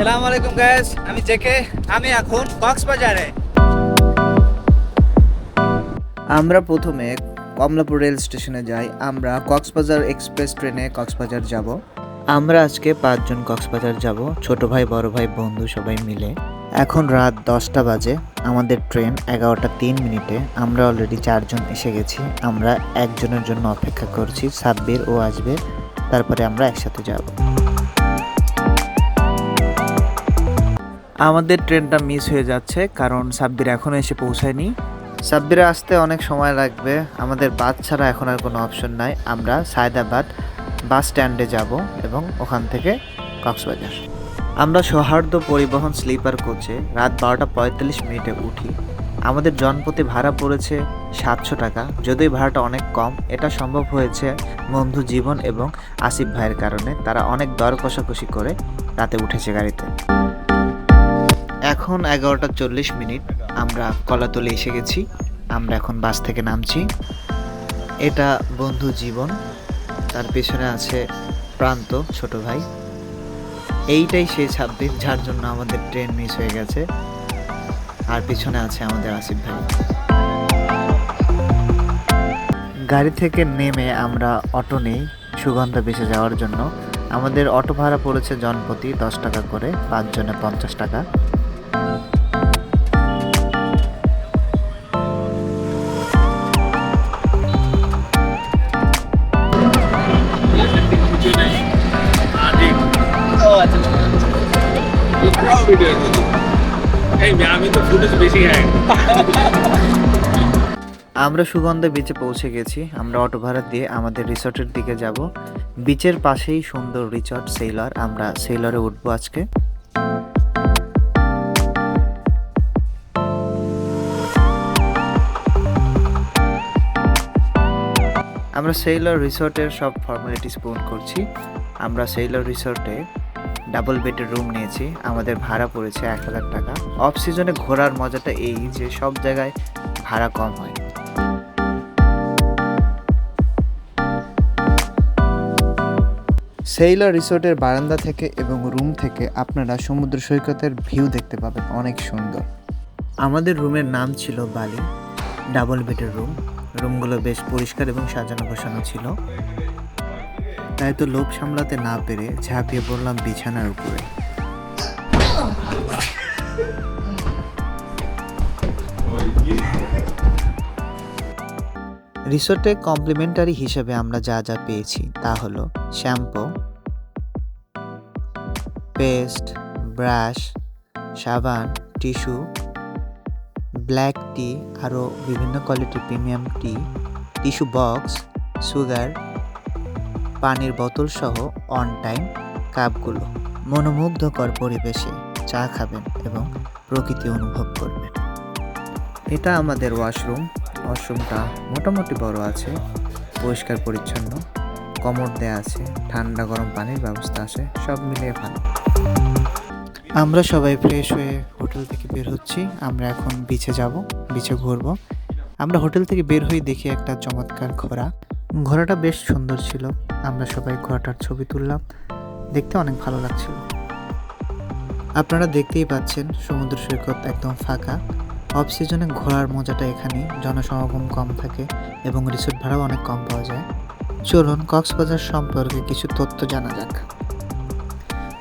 সালাম আলাইকুম গাইস আমি জেকে আমি এখন কক্সবাজারে। আমরা প্রথমে কমলাপুর রেল স্টেশনে যাই। আমরা কক্সবাজার এক্সপ্রেস ট্রেনে কক্সবাজার যাব। আমরা আজকে পাঁচজন কক্সবাজার যাব, ছোট ভাই, বড় ভাই, বন্ধু সবাই মিলে। এখন রাত দশটা বাজে। আমাদের ট্রেন এগারোটা তিন মিনিটে। আমরা অলরেডি চারজন এসে গেছি। আমরা একজনের জন্য অপেক্ষা করছি, সাব্বির ও আসবে তারপরে আমরা একসাথে যাব। আমাদের ট্রেনটা মিস হয়ে যাচ্ছে কারণ সাব্বির এখনও এসে পৌঁছায়নি। সাব্বিরে আসতে অনেক সময় লাগবে। আমাদের বাস ছাড়া এখন আর কোনো অপশন নাই। আমরা সায়দাবাদ বাস স্ট্যান্ডে যাব এবং ওখান থেকে কক্সবাজার। আমরা সৌহার্দ্য পরিবহন স্লিপার কোচে রাত বারোটা পঁয়তাল্লিশ মিনিটে উঠি। আমাদের জনপ্রতি ভাড়া পড়েছে সাতশো টাকা। যদিও ভাড়াটা অনেক কম এটা সম্ভব হয়েছে বন্ধু জীবন এবং আসিফ ভাইয়ের কারণে। তারা অনেক দর কষাকষি করে রাতে উঠেছে গাড়িতে। এখন এগারোটা চল্লিশ মিনিট। আমরা কলাতলে এসে গেছি। আমরা এখন বাস থেকে নামছি। এটা বন্ধু জীবন। তার পেছনে আছে প্রান্ত, ছোট ভাই। এইটাই সেই ছাব্বিশ, যার জন্য আমাদের ট্রেন মিস হয়ে গেছে। আর পিছনে আছে আমাদের আসিফ ভাই। গাড়ি থেকে নেমে আমরা অটো নেই, সুগন্ধা বেসে যাওয়ার জন্য। আমাদের অটো ভাড়া পড়েছে জনপ্রতি দশ টাকা করে, পাঁচজনে পঞ্চাশ টাকা। এই আমি তো ফুটেজ বেশি আমরা সুগন্ধা বিচে পৌঁছে গেছি। আমরা অটো ভাড়া দিয়ে আমাদের রিসর্টের দিকে যাব। বিচের পাশেই সুন্দর রিসর্ট সেইলর আমরা সেইলরে উঠবো আজকে। আমরা সেইলর রিসর্টের সব ফর্মালিটিস পূরণ করছি। আমরা সেইলর রিসর্টে ডাবল বেডের রুম নিয়েছি। আমাদের ভাড়া পড়েছে এক হাজার টাকা। অফ সিজনে ঘোরার মজাটা এই যে সব জায়গায় ভাড়া কম হয়। সেইলর রিসোর্টের বারান্দা থেকে এবং রুম থেকে আপনারা সমুদ্র সৈকতের ভিউ দেখতে পাবেন অনেক সুন্দর। আমাদের রুমের নাম ছিল বালি। ডাবল বেডের রুম রুমগুলো বেশ পরিষ্কার এবং সাজানো গোছানো ছিল। তাই তো লোভ সামলাতে না পেরে ঝাঁপিয়ে পড়লাম বিছানার উপরে। রিসোর্টে কমপ্লিমেন্টারি হিসেবে আমরা যা যা পেয়েছি তা হলো শ্যাম্পু, পেস্ট, ব্রাশ, সাবান, টিস্যু, ব্ল্যাক টি, আরও বিভিন্ন কোয়ালিটির premium tea, tissue box, sugar পানির বোতল সহ অন টাইম কাপগুলো মনোমুগ্ধকর পরিবেশে চা খাবেন এবং প্রকৃতি অনুভব করবেন। এটা আমাদের ওয়াশরুম ওয়াশরুমটা মোটামুটি বড় আছে, পরিষ্কার পরিচ্ছন্ন কমোড দেয়া আছে, ঠান্ডা গরম পানির ব্যবস্থা আছে, সব মিলিয়ে ভালো। আমরা সবাই ফ্রেশ হয়ে হোটেল থেকে বের হচ্ছি, আমরা এখন বিচে যাব বিচে ঘুরবো। আমরা হোটেল থেকে বের হয়ে দেখি একটা চমৎকার ঘোড়া ঘোড়াটা বেশ সুন্দর ছিল। আমরা সবাই ঘোড়াটার ছবি তুললাম। দেখতে অনেক ভালো লাগছিল। আপনারা দেখতেই পাচ্ছেন, সমুদ্র সৈকত একদম ফাঁকা। অফ সিজনে ঘোরার মজাটা এখানে জনসমাগম কম থাকে এবং রিসোর্ট ভাড়াও অনেক কম পাওয়া যায়। চলুন, কক্সবাজার সম্পর্কে কিছু তথ্য জানা যাক।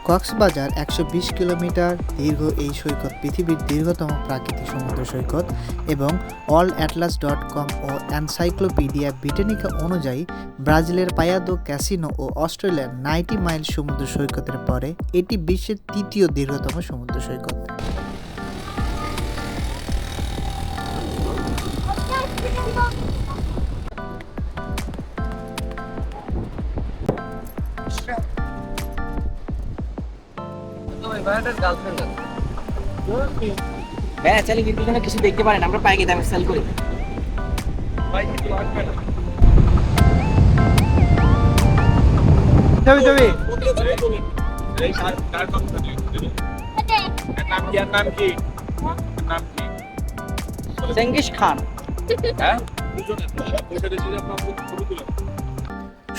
কক্সবাজার একশো বিশ কিলোমিটার দীর্ঘ এই সৈকত পৃথিবীর দীর্ঘতম প্রাকৃতিক সমুদ্র সৈকত এবং অল অ্যাটলাস ডট কম ও অ্যানসাইক্লোপিডিয়া ব্রিটানিকা অনুযায়ী ব্রাজিলের পায়াদো ক্যাসিনো ও অস্ট্রেলিয়ার নাইটি মাইল সমুদ্র সৈকতের পরে এটি বিশ্বের তৃতীয় দীর্ঘতম সমুদ্র সৈকত। হ্যাঁ চাইলে কিন্তু এখানে কিছু দেখতে পারেন আমরা পাইকে দামে সেল করি। ছবি ছবি। এই কার কার কথা দিই নাম কি আর নাম কি? নাম কি? Genghis Khan. হ্যাঁ? দুজনে দুজনে ছিল আপনার ছবি তুলে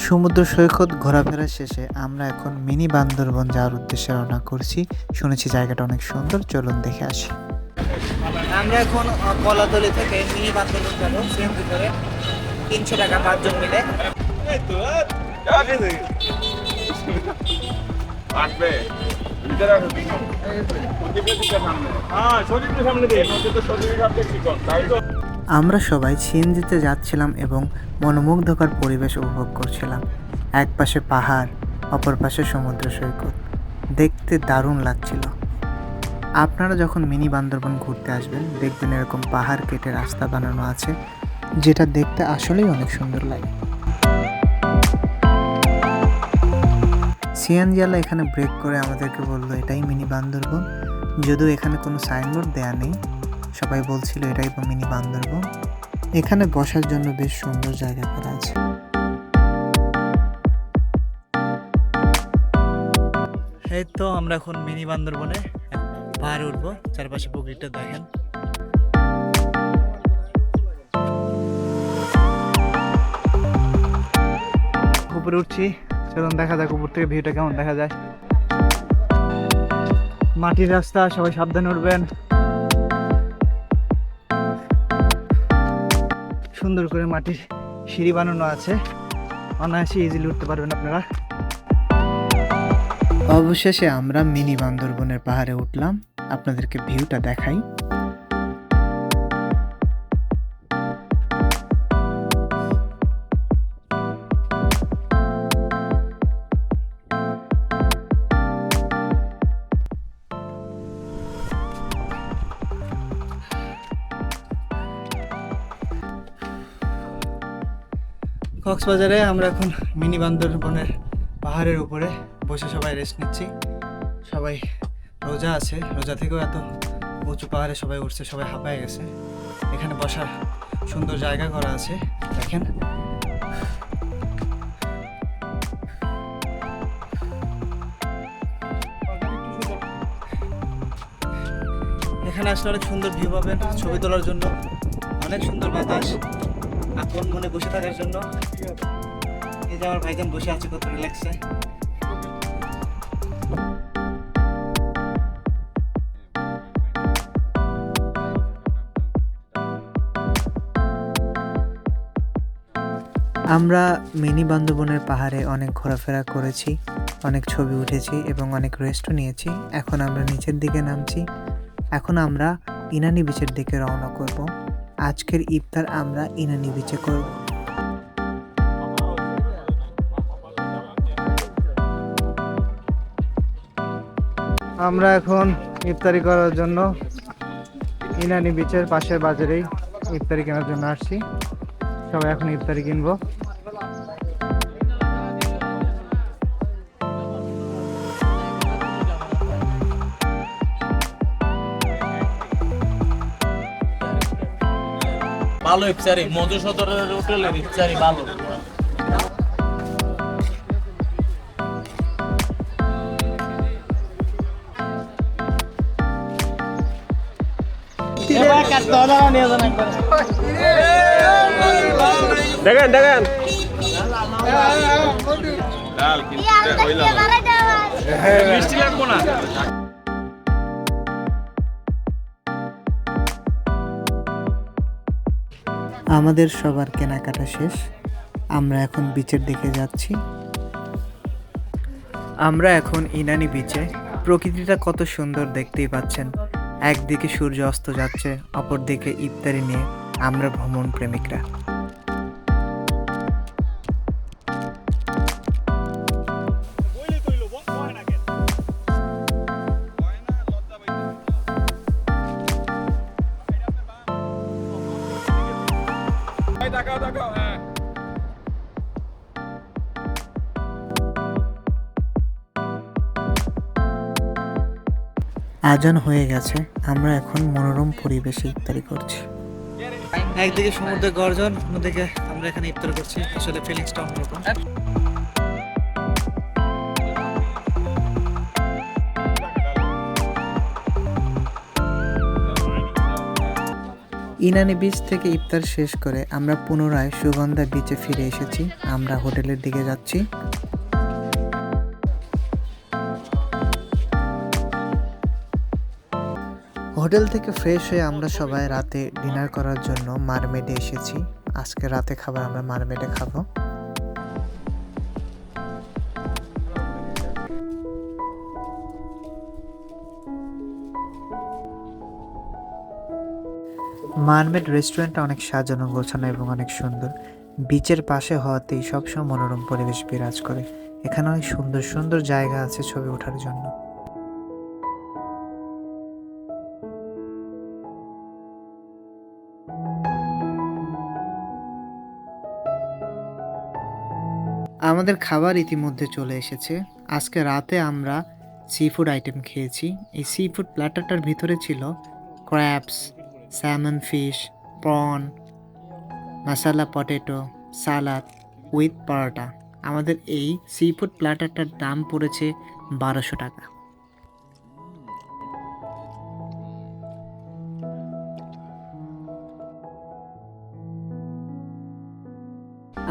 সমুদ্র সৈকত ঘোরাফেরা শেষে আমরা এখন মিনি বান্দরবন যাওয়ার উদ্দেশ্যে রওনা করছি। শুনেছি জায়গাটা অনেক সুন্দর চলুন দেখে আসি। আমরা এখন কলাতলি থেকে মিনি বান্দরবন যাব সিএমপি করে তিনশো টাকা পাঁচজন মিলে। আসবে। ভিতরে সামনে। হ্যাঁ শরীরটা সামনে দিয়ে। তো শরীর সামনে চিকন তাই তো। আমরা সবাই সিএনজিতে যাচ্ছিলাম এবং মনোমুগ্ধকর পরিবেশ উপভোগ করছিলাম। এক পাশে পাহাড়, অপর পাশে সমুদ্র সৈকত। দেখতে দারুণ লাগছিল। আপনারা যখন মিনি বান্দরবন ঘুরতে আসবেন, দেখবেন এরকম পাহাড় কেটে রাস্তা বানানো আছে, যেটা দেখতে আসলেই অনেক সুন্দর লাগে। সিয়ানজিয়ালা এখানে ব্রেক করে আমাদেরকে বলল, এটাই মিনি বান্দরবন। যদিও এখানে কোনো সাইনবোর্ড দেয়া নেই। সবাই বলছিল এটাই মিনি বান্দরবন। এখানে বসার জন্য বেশ সুন্দর জায়গা করা আছে। এই তো আমরা এখন মিনি বান্দরবনে পাহাড়ে উঠবো চারপাশে পুকুরটা দেখেন। উপরে উঠছি চলুন দেখা যাক উপর থেকে ভিউটা কেমন দেখা যায়। মাটির রাস্তা সবাই সাবধানে উঠবেন। সুন্দর করে মাটির সিঁড়ি বানানো আছে। অনায়াসে ইজিলি উঠতে পারবেন আপনারা। অবশেষে আমরা মিনি বান্দরবনের পাহাড়ে উঠলাম। আপনাদেরকে ভিউটা দেখাই। কক্সবাজারে আমরা এখন মিনি বান্দরবনের পাহাড়ের উপরে বসে সবাই রেস্ট নিচ্ছি। সবাই রোজা আছে, রোজা থেকেও এত উঁচু পাহাড়ে সবাই উঠছে, সবাই হাঁপায় গেছে। এখানে বসার সুন্দর জায়গা করা আছে, দেখেন। এখানে আসলে অনেক সুন্দর ভিউ পাবেন, ছবি তোলার জন্য অনেক সুন্দর বাতাস। আপন মনে বসে থাকার জন্য? এই যে আমার ভাইজান বসে আছে, কত রিল্যাক্সে আমরা মিনি বান্দরবনের পাহাড়ে অনেক ঘোরাফেরা করেছি, অনেক ছবি উঠেছি এবং অনেক রেস্টও নিয়েছি। এখন আমরা নিচের দিকে নামছি। এখন আমরা ইনানি বিচের দিকে রওনা করব। আজকের ইফতার আমরা ইনানি বিচে করব। আমরা এখন ইফতারি করার জন্য ইনানি বিচের পাশের বাজারেই ইফতারি কেনার জন্য আসছি। সবাই এখন ইফতারি কিনবো। ভালো ইফতারি মধুসূদনের হোটেলের ইফতারি ভালো। দেখেন দেখেন। মিষ্টি লাগবো না? আমাদের সবার কেনাকাটা শেষ। আমরা এখন বিচের দিকে যাচ্ছি। আমরা এখন ইনানি বিচে প্রকৃতিটা কত সুন্দর দেখতেই পাচ্ছেন। একদিকে সূর্য অস্ত যাচ্ছে, অপরদিকে ইফতারি নিয়ে আমরা ভ্রমণ প্রেমিকরা আজান হয়ে গেছে আমরা এখন মনোরম পরিবেশে ইফতারি করছি। একদিকে সমুদ্রের গর্জন অন্যদিকে আমরা এখানে ইফতার করছি। আসলে ফিলিংসটা অন্যরকম। ইনানি বিচ থেকে ইফতার শেষ করে আমরা পুনরায় সুগন্ধা বিচে ফিরে এসেছি। আমরা হোটেলের দিকে যাচ্ছি। হোটেল থেকে ফ্রেশ হয়ে আমরা সবাই রাতে ডিনার করার জন্য মারমেডে এসেছি। আজকে রাতে খাবার আমরা মারমেডে খাব। মারমেড রেস্টুরেন্টটা অনেক সাজানো, গোছানো এবং অনেক সুন্দর। বিচের পাশে হওয়াতেই সবসময় মনোরম পরিবেশ বিরাজ করে। এখানে অনেক সুন্দর সুন্দর জায়গা আছে ছবি ওঠার জন্য। আমাদের খাবার ইতিমধ্যে চলে এসেছে। আজকে রাতে আমরা সি ফুড আইটেম খেয়েছি। এই সি ফুড প্ল্যাটারটার ভিতরে ছিল crabs salmon fish prawn masala potato salad with paratha আমাদের এই সি ফুড প্ল্যাটারটার দাম পড়েছে বারোশো টাকা।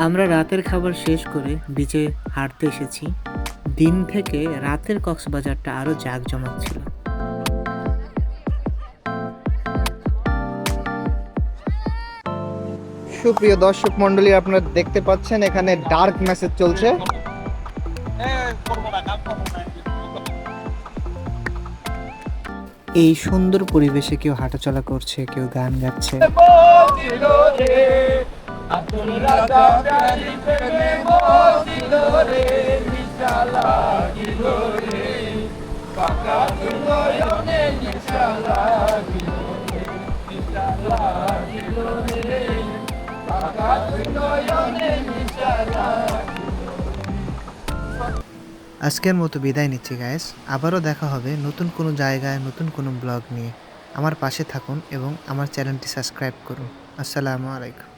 আমরা রাতের খাবার শেষ করে বিচে হাঁটতে এসেছি। দিন থেকে রাতের কক্সবাজারটা আরও জাঁকজমক ছিল। সুপ্রিয় দর্শক মন্ডলী আপনারা দেখতে পাচ্ছেন এখানে ডার্ক মেসেজ চলছে। এই সুন্দর পরিবেশে কেউ হাঁটাচলা করছে কেউ গান গাচ্ছে। আজকের মতো বিদায় নিচ্ছি গায়েস আবারও দেখা হবে নতুন কোনো জায়গায়, নতুন কোনো ব্লগ নিয়ে। আমার পাশে থাকুন এবং আমার চ্যানেলটি সাবস্ক্রাইব করুন। আসসালামু আলাইকুম।